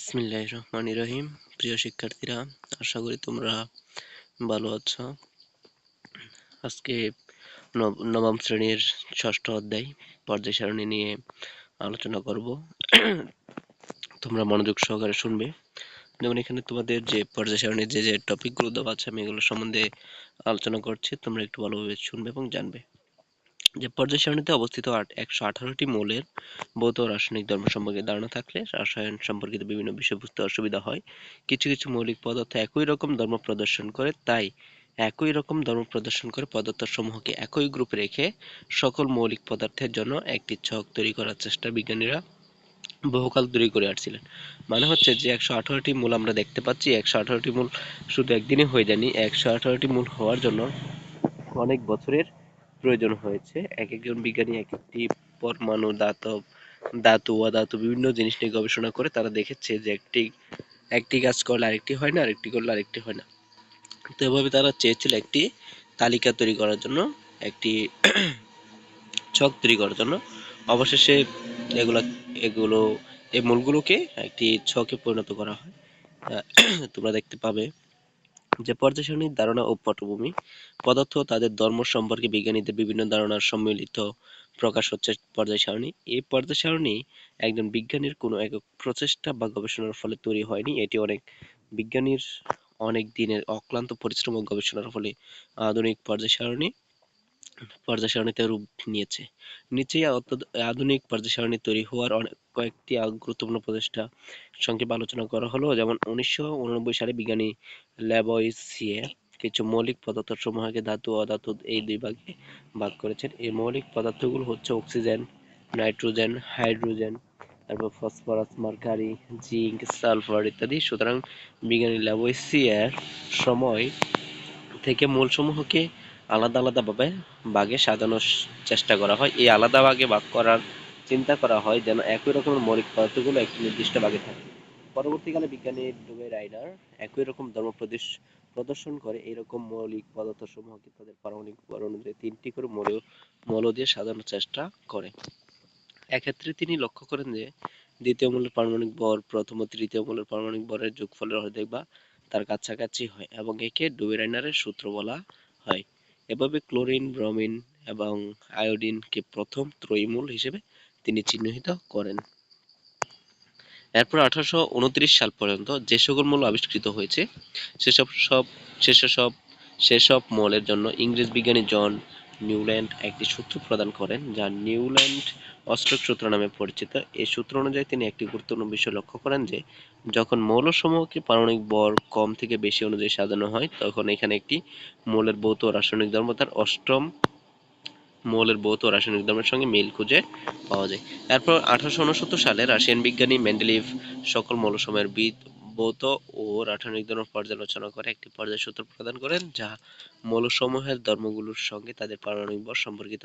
বিসমিল্লাহির রহমানির রহিম। প্রিয় শিক্ষার্থীরা, আশা করি তোমরা ভালো আছো। আজকে নব- নবম শ্রেণির ষষ্ঠ অধ্যায় পর্যায় সারণী নিয়ে আলোচনা করব। তোমরা মনোযোগ সহকারে শুনবে। যেমন এখানে তোমাদের যে পর্যায় সারণীর যে যে টপিকগুলো দেওয়া আছে, আমি এগুলো সম্বন্ধে আলোচনা করছি। তোমরা একটু ভালোভাবে শুনবে এবং জানবে। যে পর্যায় সারণীতে অবস্থিত আট- একশো আঠারোটি মৌলের ভৌত রাসায়নিক ধর্ম সম্পর্কে ধারণা থাকলে রসায়ন সম্পর্কিত বিভিন্ন বিষয় বুঝতে অসুবিধা হয়। কিছু কিছু মৌলিক পদার্থ একই রকম ধর্ম প্রদর্শন করে, তাই একই রকম ধর্ম প্রদর্শন করে পদার্থ সমূহকে একই গ্রুপে রেখে সকল মৌলিক পদার্থের জন্য একটি ছক তৈরি করার চেষ্টা বিজ্ঞানীরা বহুকাল ধরে করে আসছিলেন। মানে হচ্ছে যে একশো আঠারোটি মূল আমরা দেখতে পাচ্ছি, একশো আঠারোটি মূল শুধু একদিনে হয়ে যায়নি, একশো আঠারোটি মূল হওয়ার জন্য অনেক বছরের প্রয়োজন হয়েছে। এক একজন বিজ্ঞানী, এক একটি পরমাণু, দাতব, ধাতু, অধাতু বিভিন্ন জিনিস নিয়ে গবেষণা করে তারা দেখেছে যে একটি একটি কাজ করলে আরেকটি হয় না, আরেকটি করলে আরেকটি হয় না। তো এভাবে তারা চেয়েছিল একটি তালিকা তৈরি করার জন্য, একটি ছক তৈরি করার জন্য। অবশেষে এগুলা, এগুলো, এই মূলগুলোকে একটি ছকে পরিণত করা হয়। তোমরা দেখতে পাবে। যে পর্যায় ধারণা ও পটভূমি, পদার্থ তাদের ধর্ম সম্পর্কে বিজ্ঞানীদের বিভিন্ন ধারণার সম্মিলিত প্রকাশ হচ্ছে পর্যায় সারণী এই পর্যায় সারণী একজন বিজ্ঞানীর কোনো একক প্রচেষ্টা বা গবেষণার ফলে তৈরি হয়নি। এটি অনেক বিজ্ঞানীর অনেক দিনের অক্লান্ত পরিশ্রম ও গবেষণার ফলে আধুনিক পর্যায় সারণী পর্যায় সারণীতে রূপ নিয়েছে। নিচেই আধুনিক পর্যায় সারণী তৈরি হওয়ার অনেক কয়েকটি গুরুত্বপূর্ণ প্রচেষ্টা সংক্ষেপে আলোচনা করা হলো। যেমন উনিশশো উননব্বই সালে বিজ্ঞানী ল্যাবয়েসিয়ে কিছু মৌলিক পদার্থ সমূহকে ধাতু অধাতু এই দুই ভাগে ভাগ করেছেন। এই মৌলিক পদার্থগুলো হচ্ছে অক্সিজেন, নাইট্রোজেন, হাইড্রোজেন, তারপর ফসফরাস, মার্কারি, জিঙ্ক, সালফার ইত্যাদি। সুতরাং বিজ্ঞানী ল্যাবয়েসিয়ার সময় থেকে মূলসমূহকে আলাদা আলাদা ভাবে ভাগে সাজানোর চেষ্টা করা হয়। এই আলাদা ভাগে ভাগ করার চিন্তা করা হয় যেন একই রকমের মৌলিক পদার্থগুলো একটি নির্দিষ্ট ভাগে থাকে। পরবর্তীকালে বিজ্ঞানী ডুবে রাইনার একই রকম ধর্ম প্রদেশ- প্রদর্শন করে এরকম মৌলিক পদার্থ সমূহকে তাদের পারমাণবিক ভর অনুযায়ী তিনটি করে মৌল মৌল দিয়ে সাজানোর চেষ্টা করে। এক্ষেত্রে তিনি লক্ষ্য করেন যে দ্বিতীয় মৌলের পারমাণবিক ভর প্রথম ও তৃতীয় মৌলের পারমাণবিক ভরের যোগফলের অর্ধেক বা তার কাছাকাছি হয় এবং একে ডুবে রাইনারের সূত্র বলা হয়। এভাবে ক্লোরিন, ব্রোমিন এবং আয়োডিনকে প্রথম ত্রয়ীমূল হিসেবে তিনি চিহ্নিত করেন। এরপর আঠারোশো উনত্রিশ সাল পর্যন্ত যে সকল মৌল আবিষ্কৃত হয়েছে, সেসব সব, সেসব সেসব মৌলের জন্য ইংরেজ বিজ্ঞানী জন নিউল্যান্ড একটি সূত্র প্রদান করেন, যা নিউল্যান্ড অষ্টক সূত্র নামে পরিচিত। এই সূত্র অনুযায়ী তিনি একটি গুরুত্বপূর্ণ বিষয় লক্ষ্য করেন যে, যখন মৌলসমূহকে পারমাণবিক ভর কম থেকে বেশি অনুযায়ী সাজানো হয়, তখন এখানে একটি মৌলের ভৌত রাসায়নিক ধর্ম, তার অষ্টম মৌলের ভৌত রাসায়নিক ধর্মের সঙ্গে মিল খুঁজে পাওয়া যায়। এরপর আঠারোশো উনসত্তর সালে রাশিয়ান বিজ্ঞানী মেন্ডেলিভ সকল মৌলসমূহের বিদ ভৌত ও রাসায়নিক ধর্ম পর্যালোচনা করে একটি পর্যায় সূত্র প্রদান করেন, যা মৌলসমূহের ধর্মগুলোর সঙ্গে তাদের পারমাণবিক ভর সম্পর্কিত।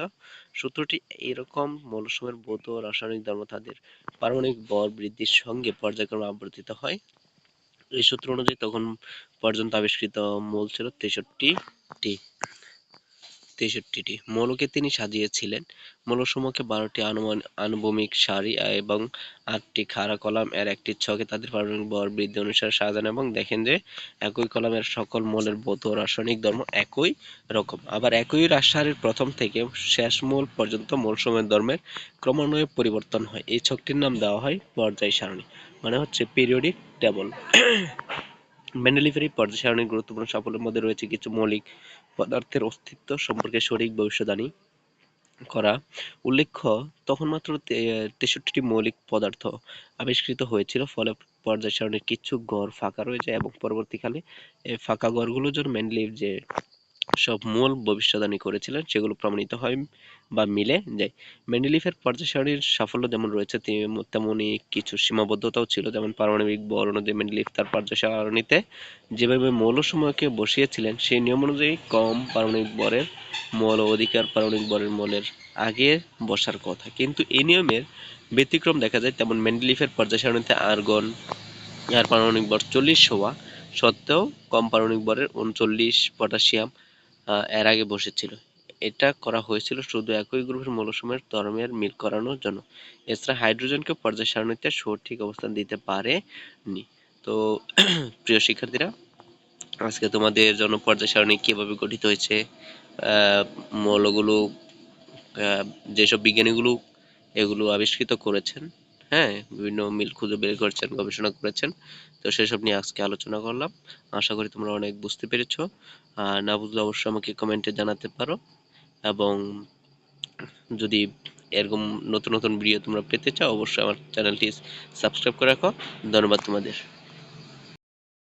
সূত্রটি এরকম মৌলসমূহের ভৌত ও রাসায়নিক ধর্ম তাদের পারমাণবিক ভর বৃদ্ধির সঙ্গে পর্যায়ক্রমে আবর্তিত হয়। এই সূত্র অনুযায়ী তখন পর্যন্ত আবিষ্কৃত মূল ছিল তেষট্টিটি। তেষট্টিটি। মৌলকে তিনি সাজিয়েছিলেন। মৌলসমূহকে বারোটি আনুভূমিক সারি এবং আটটি খাড়া কলাম। এর একটি ছকে তাদের পারমাণবিক ভর বৃদ্ধি অনুসারে সাজান এবং দেখেন যে একই কলামের সকল মৌলের ভৌত ও রাসায়নিক ধর্ম একই রকম। আবার একই রাসায়নিক প্রথম থেকে শেষ মৌল পর্যন্ত মৌলসমূহের ধর্মের ক্রমান্বয়ে পরিবর্তন হয়। এই ছকটির নাম দেওয়া হয় পর্যায় সারণী মানে হচ্ছে পিরিয়ডিক টেবল মেন্ডেলিভের পর্যায়সারণীর পর্যায় সারণীর গুরুত্বপূর্ণ সাফল্যের মধ্যে রয়েছে কিছু মৌলিক পদার্থের অস্তিত্ব সম্পর্কে সঠিক ভবিষ্যদ্বাণী করা। উল্লেখ্য, তখন মাত্র তেষট্টিটি মৌলিক পদার্থ আবিষ্কৃত হয়েছিল, ফলে পর্যায় সারণীর কিছু গড় ফাঁকা রয়ে যায় এবং পরবর্তীকালে এই ফাঁকা গড়গুলোর জন্য মেন্ডেলিভ যে সব মূল ভবিষ্যদ্বাণী করেছিলেন, সেগুলো প্রমাণিত হয় বা মিলে যায়। মেন্ডেলিফের পর্যায়শারণীর সাফল্য যেমন রয়েছে, তেম- তেমনি কিছু সীমাবদ্ধতাও ছিল, যেমন পারমাণবিক বল অনুযায়ী মেন্ডেলিফ তার পর্যায় সারণীতে যেভাবে মৌলসমূহকে বসিয়েছিলেন, সেই নিয়ম অনুযায়ী কম পারমাণবিক বরের মৌল, অধিকার পারমাণবিক বরের মৌলের আগে বসার কথা। কিন্তু এই নিয়মের ব্যতিক্রম দেখা যায়, তেমন মেন্ডেলিফের পর্যায় আর্গন যার পারমাণবিক বর চল্লিশ হওয়া সত্ত্বেও কম পারমাণবিক বরের উনচল্লিশ পটাশিয়াম এর আগে বসেছিল। এটা করা হয়েছিল শুধু একই গ্রুপের মৌলসমূহের ধর্মের মিল করানোর জন্য। এছাড়া হাইড্রোজেনকে পর্যায় সারণীতে সঠিক অবস্থান দিতে পারেনি। তো প্রিয় শিক্ষার্থীরা, আজকে তোমাদের জন্য পর্যায় সারণী কীভাবে গঠিত হয়েছে মৌলগুলো যেসব বিজ্ঞানীগুলো এগুলো আবিষ্কৃত করেছেন হ্যাঁ বিভিন্ন মিল খুঁজে বের করেছেন, গবেষণা করেছেন। তো সেসব নিয়ে আজকে আলোচনা করলাম। আশা করি তোমরা অনেক বুঝতে পেরেছ। আর না বুঝলে অবশ্যই আমাকে কমেন্টে জানাতে পারো। এবং যদি এরকম নতুন নতুন ভিডিও তোমরা পেতে চাও, অবশ্যই আমার চ্যানেলটি সাবস্ক্রাইব করে রাখো। ধন্যবাদ তোমাদের।